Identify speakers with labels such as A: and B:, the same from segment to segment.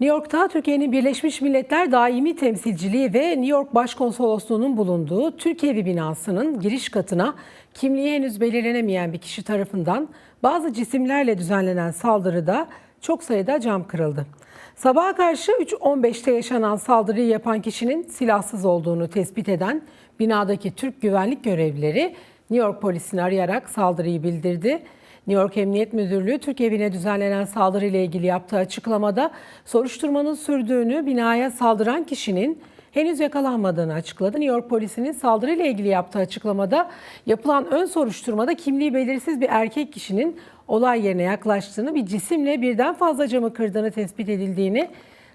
A: New York'ta Türkiye'nin Birleşmiş Milletler Daimi Temsilciliği ve New York Başkonsolosluğu'nun bulunduğu Türk Evi binasının giriş katına kimliği henüz belirlenemeyen bir kişi tarafından bazı cisimlerle düzenlenen saldırıda çok sayıda cam kırıldı. Sabaha karşı 3.15'te yaşanan saldırıyı yapan kişinin silahsız olduğunu tespit eden binadaki Türk güvenlik görevlileri New York polisini arayarak saldırıyı bildirdi. New York Emniyet Müdürlüğü Türk evine düzenlenen saldırıyla ilgili yaptığı açıklamada soruşturmanın sürdüğünü, binaya saldıran kişinin henüz yakalanmadığını açıkladı. New York polisinin saldırıyla ilgili yaptığı açıklamada yapılan ön soruşturmada kimliği belirsiz bir erkek kişinin olay yerine yaklaştığını, bir cisimle birden fazla camı kırdığını tespit edildiğini,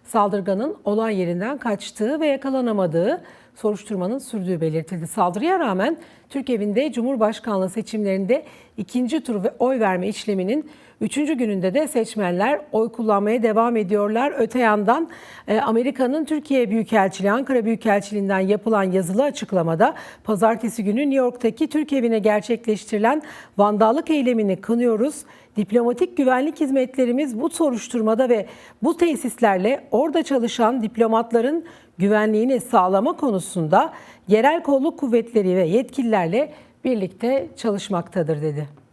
A: saldırganın olay yerinden kaçtığı ve yakalanamadığı soruşturmanın sürdüğü belirtildi. Saldırıya rağmen Türk evinde Cumhurbaşkanlığı seçimlerinde ikinci tur ve oy verme işleminin üçüncü gününde de seçmenler oy kullanmaya devam ediyorlar. Öte yandan e, Amerika'nın Türkiye Büyükelçiliği, Ankara Büyükelçiliğinden yapılan yazılı açıklamada pazartesi günü New York'taki Türk evine gerçekleştirilen vandallık eylemini kınıyoruz. Diplomatik güvenlik hizmetlerimiz bu soruşturmada ve bu tesislerle orada çalışan diplomatların güvenliğini sağlama konusunda yerel kolluk kuvvetleri ve yetkililerle birlikte çalışmaktadır dedi.